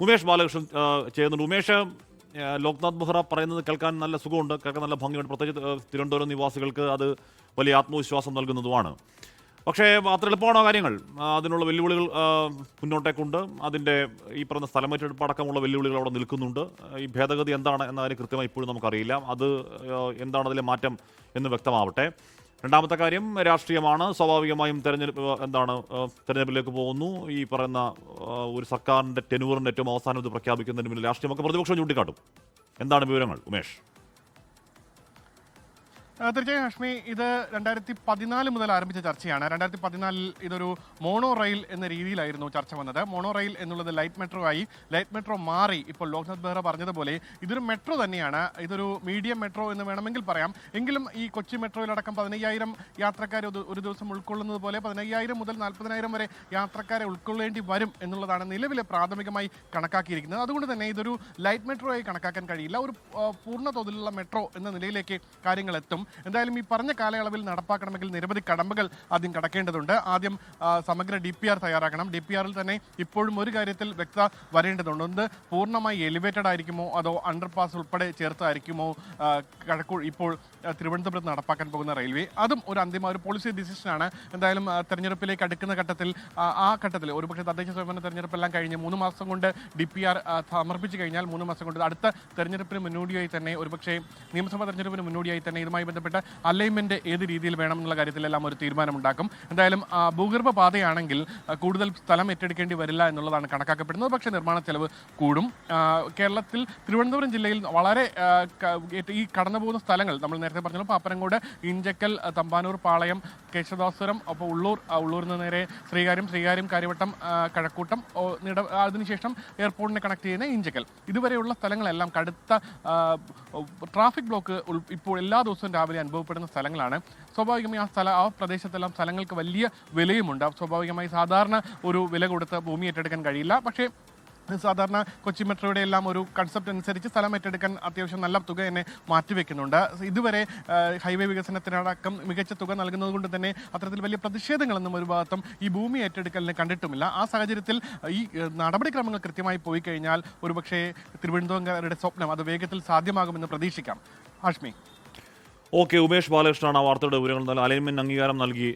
ഉമേഷ് ബാലകൃഷ്ണൻ ചെയ്യുന്നുണ്ട്. ഉമേഷ് ലോക്നാഥ് ബെഹ്റ പറയുന്നത് കേൾക്കാൻ നല്ല സുഖമുണ്ട്. കേൾക്കാൻ നല്ല ഭംഗിയുണ്ട്. പ്രത്യേകിച്ച് തിരുവനന്തപുരം നിവാസികൾക്ക് അത് വലിയ ആത്മവിശ്വാസം നൽകുന്നതുമാണ്. പക്ഷേ അത്ര എളുപ്പമാണോ കാര്യങ്ങൾ? അതിനുള്ള വെല്ലുവിളികൾ മുന്നോട്ടേക്കുണ്ട്. അതിന്റെ ഈ പറഞ്ഞ സ്ഥലമേറ്റെടുപ്പ് അടക്കമുള്ള വെല്ലുവിളികൾ അവിടെ നിൽക്കുന്നുണ്ട്. ഈ ഭേദഗതി എന്താണ് എന്ന കാര്യം കൃത്യമായി ഇപ്പോഴും നമുക്കറിയില്ല. അത് എന്താണ് അതിലെ മാറ്റം എന്ന് വ്യക്തമാവട്ടെ. രണ്ടാമത്തെ കാര്യം രാഷ്ട്രീയമാണ്. സ്വാഭാവികമായും തെരഞ്ഞെടുപ്പ് എന്താണ് തെരഞ്ഞെടുപ്പിലേക്ക് പോകുന്നു. ഈ പറയുന്ന ഒരു സർക്കാരിന്റെ ടെനൂറിന്റെ ഏറ്റവും അവസാനം ഇത് പ്രഖ്യാപിക്കുന്നതിന് മുന്നിൽ രാഷ്ട്രീയമൊക്കെ പ്രതിപക്ഷം ചൂണ്ടിക്കാട്ടും. എന്താണ് വിവരങ്ങൾ ഉമേഷ്? തീർച്ചയായും ഹഷ്മി ഇത് രണ്ടായിരത്തി പതിനാല് മുതൽ ആരംഭിച്ച ചർച്ചയാണ്. രണ്ടായിരത്തി പതിനാലിൽ ഇതൊരു മോണോ റെയിൽ എന്ന രീതിയിലായിരുന്നു ചർച്ച വന്നത്. മോണോ റെയിൽ എന്നുള്ളത് ലൈറ്റ് മെട്രോ ആയി ലൈറ്റ് മെട്രോ മാറി ഇപ്പോൾ ലോക്നാഥ് ബെഹ്റ പറഞ്ഞതുപോലെ ഇതൊരു മെട്രോ തന്നെയാണ്. ഇതൊരു മീഡിയം മെട്രോ എന്ന് വേണമെങ്കിൽ പറയാം. എങ്കിലും ഈ കൊച്ചി മെട്രോയിലടക്കം പതിനയ്യായിരം യാത്രക്കാരെ ഒരു- ദിവസം ഉൾക്കൊള്ളുന്നത് പോലെ പതിനയ്യായിരം മുതൽ നാൽപ്പതിനായിരം വരെ യാത്രക്കാരെ ഉൾക്കൊള്ളേണ്ടി വരും എന്നുള്ളതാണ് നിലവിലെ പ്രാഥമികമായി കണക്കാക്കിയിരിക്കുന്നത്. അതുകൊണ്ട് തന്നെ ഇതൊരു ലൈറ്റ് മെട്രോ ആയി കണക്കാക്കാൻ കഴിയില്ല. ഒരു പൂർണ തോതിലുള്ള മെട്രോ എന്ന നിലയിലേക്ക് കാര്യങ്ങൾ എത്തും. എന്തായാലും ഈ പറഞ്ഞ കാലയളവിൽ നടപ്പാക്കണമെങ്കിൽ നിരവധി കടമ്പകൾ ആദ്യം കടക്കേണ്ടതുണ്ട്. ആദ്യം സമഗ്ര ഡി പി ആർ തയ്യാറാക്കണം. ഡി പി ആറിൽ തന്നെ ഇപ്പോഴും ഒരു കാര്യത്തിൽ വ്യക്തത വരേണ്ടതുണ്ട്. ഒന്ന് പൂർണമായി എലിവേറ്റഡ് ആയിരിക്കുമോ? അതോ അണ്ടർപാസ് ഉൾപ്പെടെ ചേർത്തായിരിക്കുമോ? കിഴക്കൂ ഇപ്പോൾ തിരുവനന്തപുരത്ത് നടപ്പാക്കാൻ പോകുന്ന റെയിൽവേ. അതും ഒരു അന്തിമ ഒരു പോളിസി ഡിസിഷനാണ് എന്തായാലും തെരഞ്ഞെടുപ്പിലേക്ക് അടുക്കുന്ന ഘട്ടത്തിൽ ആ ഘട്ടത്തിൽ ഒരുപക്ഷെ തദ്ദേശ സ്വയംഭരണ തെരഞ്ഞെടുപ്പെല്ലാം കഴിഞ്ഞ് മൂന്ന് മാസം കൊണ്ട് ഡി പി ആർ സമർപ്പിച്ചു കഴിഞ്ഞാൽ മൂന്ന് മാസം കൊണ്ട് അടുത്ത തെരഞ്ഞെടുപ്പിന് മുന്നോടിയായി തന്നെ ഒരുപക്ഷെ നിയമസഭാ തെരഞ്ഞെടുപ്പിന് മുന്നോടിയായി തന്നെ ഇതുമായി ബന്ധപ്പെട്ട അലൈൻമെന്റ് ഏത് രീതിയിൽ വേണം എന്നുള്ള കാര്യത്തിലെല്ലാം ഒരു തീരുമാനമുണ്ടാക്കും. എന്തായാലും ഭൂഗർഭ പാതയാണെങ്കിൽ കൂടുതൽ സ്ഥലം ഏറ്റെടുക്കേണ്ടി വരില്ല എന്നുള്ളതാണ് കണക്കാക്കപ്പെടുന്നത്. പക്ഷേ നിർമ്മാണ ചെലവ് കൂടും. കേരളത്തിൽ തിരുവനന്തപുരം ജില്ലയിൽ വളരെ ഈ കടന്നു പോകുന്ന സ്ഥലങ്ങൾ നമ്മൾ നേരത്തെ പറഞ്ഞല്ലോ പാപ്പനങ്കോട് ഇഞ്ചക്കൽ തമ്പാനൂർ പാളയം കേശവദാസുരം അപ്പോൾ ഉള്ളൂർ ഉള്ളൂരിന് നേരെ ശ്രീകാര്യം ശ്രീകാര്യം കാര്യവട്ടം കഴക്കൂട്ടം അതിനുശേഷം എയർപോർട്ടിനെ കണക്ട് ചെയ്യുന്ന ഇഞ്ചക്കൽ. ഇതുവരെയുള്ള സ്ഥലങ്ങളെല്ലാം കടുത്ത ട്രാഫിക് ബ്ലോക്ക് ഇപ്പോൾ എല്ലാ ദിവസവും രാവിലെ അനുഭവപ്പെടുന്ന സ്ഥലങ്ങളാണ്. സ്വാഭാവികമായി ആ സ്ഥല ആ പ്രദേശത്തെല്ലാം സ്ഥലങ്ങൾക്ക് വലിയ വിലയുമുണ്ട്. സ്വാഭാവികമായി സാധാരണ ഒരു വില കൊടുത്ത് ഭൂമി ഏറ്റെടുക്കാൻ കഴിയില്ല. പക്ഷേ സാധാരണ കൊച്ചി മെട്രോയുടെ എല്ലാം ഒരു കൺസെപ്റ്റ് അനുസരിച്ച് സ്ഥലം ഏറ്റെടുക്കാൻ അത്യാവശ്യം നല്ല തുക തന്നെ മാറ്റിവെക്കുന്നുണ്ട്. ഇതുവരെ ഹൈവേ വികസനത്തിനടക്കം മികച്ച തുക നൽകുന്നത് കൊണ്ട് തന്നെ അത്തരത്തിൽ വലിയ പ്രതിഷേധങ്ങളൊന്നും ഒരു ഭാഗത്തും ഈ ഭൂമി ഏറ്റെടുക്കലിന് കണ്ടിട്ടുമില്ല. ആ സാഹചര്യത്തിൽ ഈ നടപടിക്രമങ്ങൾ കൃത്യമായി പോയി കഴിഞ്ഞാൽ ഒരുപക്ഷേ തിരുവനന്തപുരംകാരുടെ സ്വപ്നം അത് വേഗത്തിൽ സാധ്യമാകുമെന്ന് പ്രതീക്ഷിക്കാം. ഹാഷ്മി ഓക്കെ ഉമേഷ് ബാലകൃഷ്ണനാണ് ആ വാർത്തയുടെ വിവരങ്ങൾ നൽകി അലൈൻമെന്റ് അംഗീകാരം നൽകി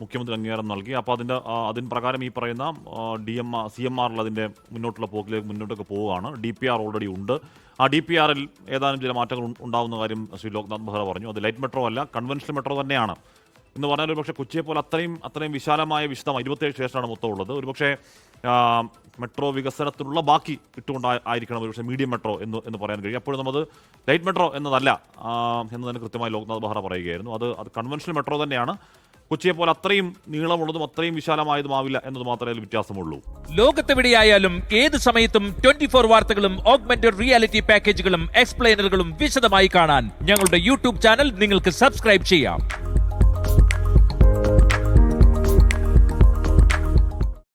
മുഖ്യമന്ത്രി അംഗീകാരം നൽകി. അപ്പോൾ അതിന്റെ അതിന് പ്രകാരം ഈ പറയുന്ന D M R C M ആറിൽ അതിന്റെ മുന്നോട്ടുള്ള പോക്കിലേക്ക് മുന്നോട്ടൊക്കെ പോവുകയാണ്. ഡി പി ആർ ഓൾറെഡി ഉണ്ട്. ആ ഡി പി ആറിൽ ഏതാനും ചില മാറ്റങ്ങൾ ഉണ്ടാകുന്ന കാര്യം ശ്രീ ലോക്നാഥ് ബെഹ്റ പറഞ്ഞു. അത് ലൈറ്റ് മെട്രോ അല്ല കൺവെൻഷണൽ മെട്രോ തന്നെയാണ്. എന്ന് പറഞ്ഞാൽ ഒരുപക്ഷെ കൊച്ചിയെ പോലെ അത്രയും അത്രയും വിശാലമായ വിശദമായി ഇരുപത്തേഴ് സ്റ്റേഷനാണ് മൊത്തം ഉള്ളത്. ഒരുപക്ഷെ മെട്രോ വികസനത്തിനുള്ള ബാക്കി ഇട്ടുകൊണ്ട് ആയിരിക്കണം ഒരുപക്ഷെ മീഡിയം മെട്രോ എന്ന് എന്ന് പറയാൻ കഴിയും. അപ്പോഴും നമ്മൾ ലൈറ്റ് മെട്രോ എന്നതല്ല എന്ന് തന്നെ കൃത്യമായി ലോക്നാഥ് ബെഹ്റ പറയുകയായിരുന്നു. അത് അത് കൺവെൻഷണൽ മെട്രോ തന്നെയാണ്. കൊച്ചിയെ പോലെ അത്രയും നീളമുള്ളതും അത്രയും വിശാലമായതുമാവില്ല എന്നത് മാത്രമേ അതിൽ വ്യത്യാസമുള്ളൂ. ലോകത്തെവിടെയായാലും ഏത് സമയത്തും ട്വന്റി ഫോർ വാർത്തകളും ഓഗ്മെന്റഡ് റിയാലിറ്റി പാക്കേജുകളും എക്സ്പ്ലെയിനറുകളും വിശദമായി കാണാൻ ഞങ്ങളുടെ യൂട്യൂബ് ചാനൽ നിങ്ങൾക്ക് സബ്സ്ക്രൈബ് ചെയ്യാം.